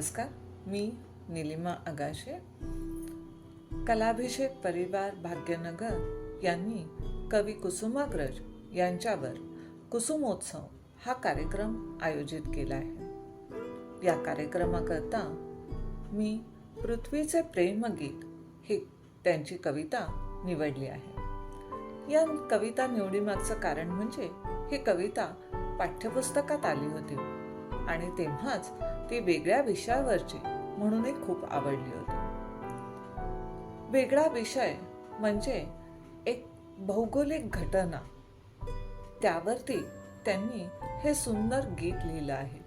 नमस्कार मी निलिमा आगाशे. कलाभिषेक परिवार भाग्यनगर यांनी कवी कुसुमाग्रज यांच्यावर कुसुमोत्सव हा कार्यक्रम आयोजित केला आहे. या कार्यक्रमाकरता मी पृथ्वीचे प्रेमगीत ही त्यांची कविता निवडली आहे. या कविता निवडीमागचं कारण म्हणजे ही कविता पाठ्यपुस्तकात आली होती आणि तेव्हाच ते वेगळ्या विषयावरचे म्हणूनही खूप आवडली होती. वेगळा विषय म्हणजे एक भौगोलिक घटना. त्यावरती त्यांनी हे सुंदर गीत लिहिलं आहे.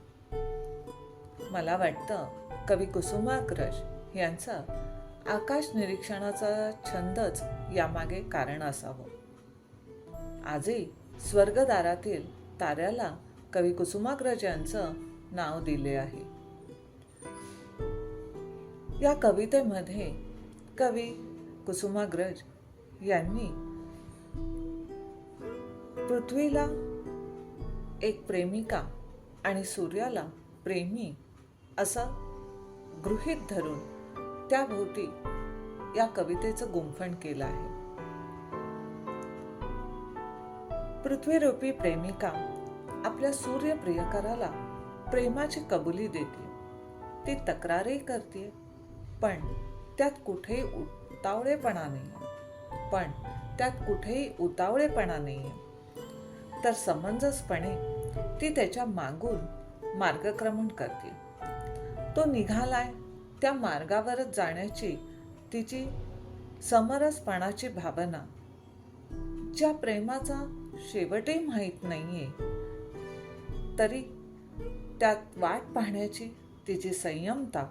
मला वाटतं कवी कुसुमाग्रज यांचा आकाश निरीक्षणाचा छंदच यामागे कारण असावं. आजही स्वर्गदारातील ताऱ्याला कवी कुसुमाग्रज यांचं नाव दिले आहे. या कवितेमध्ये कवी कुसुमाग्रज यांनी पृथ्वीला एक प्रेमिका आणि सूर्याला प्रेमी असं गृहीत धरून त्याभोवती या कवितेचं गुंफण केलं आहे. पृथ्वीरूपी प्रेमिका आपल्या सूर्य प्रियकराला प्रेमाची कबुली देते. ती तक्रारही करते पण त्यात कुठेही उतावळेपणा नाही पण त्यात कुठेही उतावळेपणा नाही तर समंजसपणे ती त्याच्या मागून मार्गक्रमण करते. तो निघालाय त्या मार्गावरच जाण्याची तिची समरसपणाची भावना. ज्या प्रेमाचा शेवटही माहीत नाहीये तरी त्यात वाट पाहण्याची तिची संयमता.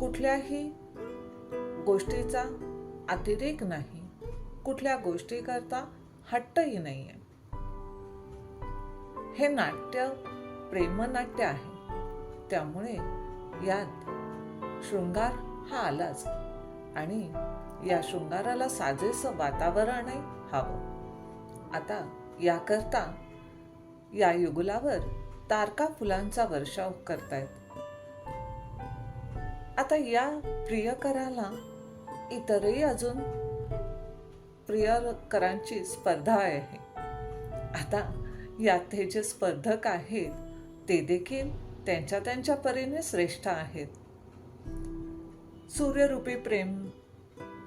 कुठल्याही गोष्टीचा अतिरेक नाही. कुठल्या गोष्टीकरता हट्टही नाहीये. हे नाट्य प्रेमनाट्य आहे. त्यामुळे यात शृंगार हा आलाच आणि या शृंगाराला साजेसं वातावरणही हवं. आता याकरता या युगुलावर तारका फुलांचा वर्षाव करतायत. आता या प्रियकराला इतरही अजून प्रियकरांची स्पर्धा आहे. आता यात हे जे स्पर्धक आहेत ते देखील त्यांच्या त्यांच्या परीने श्रेष्ठ आहेत. सूर्यरूपी प्रेम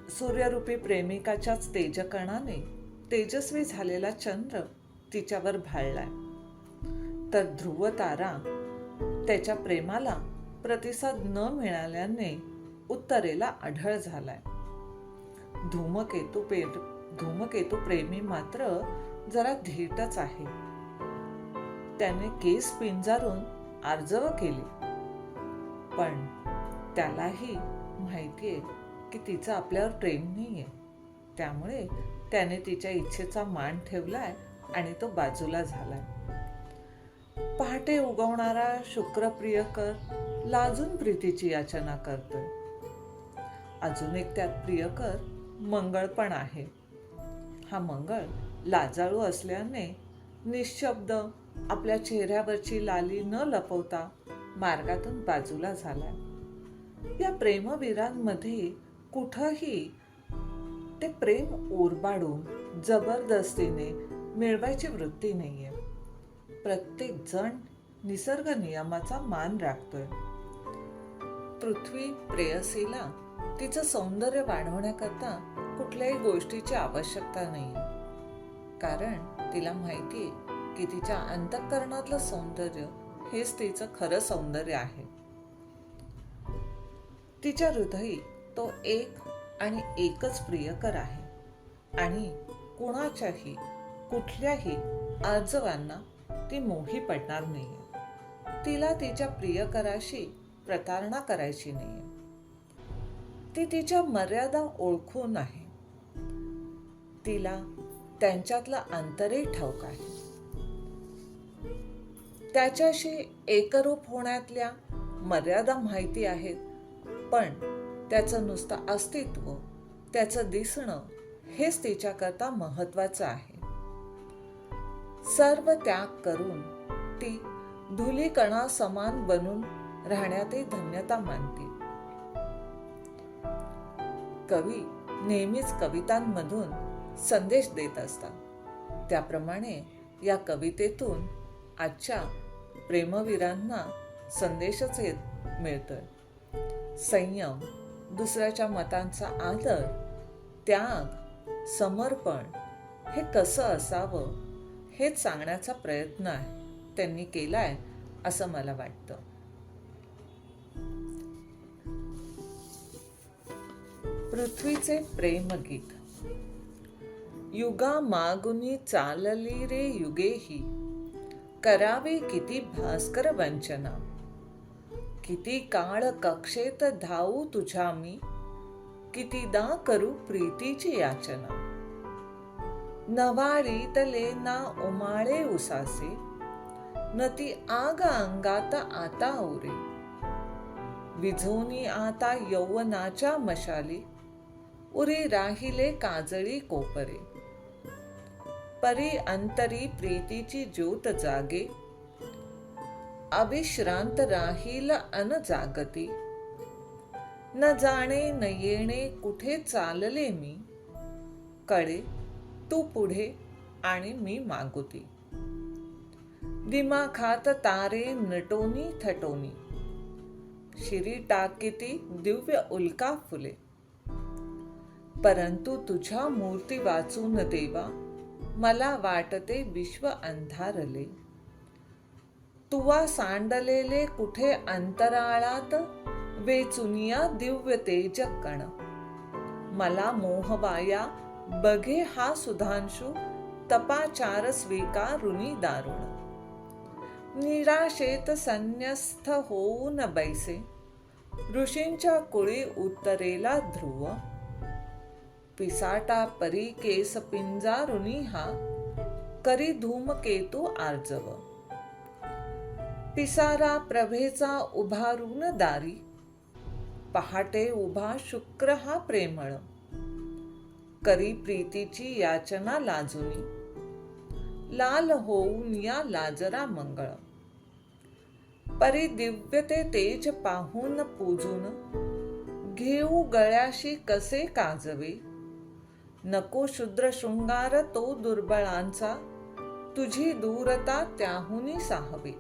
सूर्यरूपी प्रेमिकाच्याच तेजकणाने तेजस्वी झालेला चंद्र तिच्यावर भाळलाय. तर ध्रुव तारा त्याच्या प्रेमाला प्रतिसाद न मिळाल्याने उत्तरेला आढळ झालाय. धूमकेतू पे धूमकेतू प्रेमी मात्र जरा धीटच आहे. त्याने केस पिंजारून आर्जव केली. पण त्यालाही माहितीये की तिचं आपल्यावर प्रेम नाहीये. त्यामुळे त्याने तिच्या इच्छेचा मान ठेवलाय आणि तो बाजूला झालाय. पहाटे उगवणारा शुक्रप्रियकर लाजून प्रीतीची याचना करतोय. अजून एक त्यात प्रियकर मंगळ पण आहे. हा मंगळ लाजाळू असल्याने निशब्द आपल्या चेहऱ्यावरची लाली न लपवता मार्गातून बाजूला झालाय. या प्रेमवीरांमध्ये कुठंही ते प्रेम ओरबाडून जबरदस्तीने मिळवायची वृत्ती नाहीये. प्रत्येक जण निसर्ग नियमाचा मान राखतोय. पृथ्वी प्रेयसीला तिचं सौंदर्य वाढवण्याकरता कुठल्याही गोष्टीची आवश्यकता नाही कारण तिला माहितीये की तिच्या अंतःकरणातलं सौंदर्य हेच तिचं खरं सौंदर्य आहे. तिच्या हृदयी तो एक आणि एकच प्रियकर आहे. आणि कुणाच्याही कुठल्याही आजवांना ती मोही पडणार नाही तिला तिच्या प्रियकराशी प्रतारणा करायची नाही ती तिच्या मर्यादा ओळखून आहे. तिला त्यांच्यातला अंतरही ठाऊक आहे. त्याच्याशी एकरूप होण्यातल्या मर्यादा माहिती आहेत पण त्याचं नुसतं अस्तित्व त्याचं दिसणं हेच तिच्याकरता महत्वाचं आहे. सर्व त्याग करून ती धुलीकणा समान बनून राहण्यातही धन्यता मानते. कवी नेहमीच कवितांमधून संदेश देत असतात. त्याप्रमाणे या कवितेतून आजच्या प्रेमवीरांना संदेशच येत मिळतोय. संयम दुसऱ्याच्या मतांचा आदर त्याग समर्पण हे कसं असावं हेच सांगण्याचा प्रयत्न आहे. त्यांनी केलाय असं मला वाटतं. पृथ्वीचे प्रेमगीत. युगा मागुनी चालली रे युगेही. करावे किती भास्कर वंचना. किती काळ कक्षेत धावू तुझ्या मी. कितीदा करू प्रीतीची याचना. नवाळीतले ना उमाळे उसासे न ती आग अंगात आता ओरे विझोनी आता यौवनाच्या मशाली उरे राहिले काजळी कोपरे. परी अंतरी प्रीतीची ज्योत जागे अविश्रांत राहील अन जागती. न जाणे न येणे कुठे चालले मी कळे तू पुढे आणि मी मागुती. दिमाखात तारे नटोनी थटोनी. शिरी टाकिती दिव्य उल्का फुले. परंतु तुझ्या मूर्ती वाचून देवा मला वाटते विश्व अंधारले. तुवा सांडलेले कुठे अंतराळात वेचुनिया दिव्य तेज कण मला मोहवाया बघे हा सुधांशु तपाचार स्वीकारुनी दारुण. निराशेत संन्यस्थ होऊन बैसे ऋषींच्या कुळी उत्तरेला ध्रुव. पिसाटा परी केस पिंजारुनी हा करी धूमकेतू आर्जव. पिसारा प्रभेचा उभारून दारी पहाटे उभा शुक्र हा प्रेमळ. करी प्रीतीची याचना लाजुनी. लाल होऊन या लाजरा मंगळ. परी दिव्य ते तेज पाहून पूजून घेऊ गळ्याशी कसे काजवे. नको शुद्र शृंगार तो दुर्बळांचा तुझी दूरता त्याहुनी साहवे.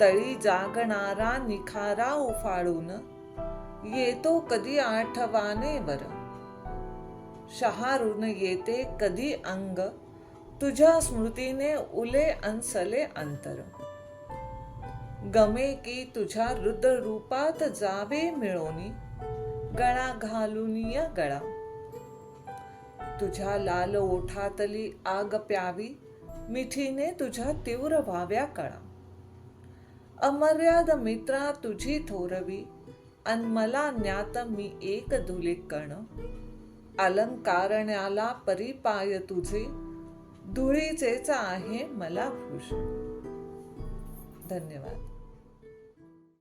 तळी जागणारा निखारा उफाळून येतो कधी आठवाने वर. शहारून येते कधी अंग. तुझ्या स्मृतीने उले अंसले अंतर. गमे की तुझ्या रुद्र रूपात जावे मिळोनी. गळा घालूनिया गळा. तुझ्या लाल ओठातली आग प्यावी. मिठीने तुझ्या तीव्र व्हाव्या कळा. अमर्याद मित्रा तुझी थोरवी. अन मला ज्ञात मी एक धुलिक कण. अलंकारण्याला परिपाय तुझे धुळीचेच आहे मला भूषण. धन्यवाद.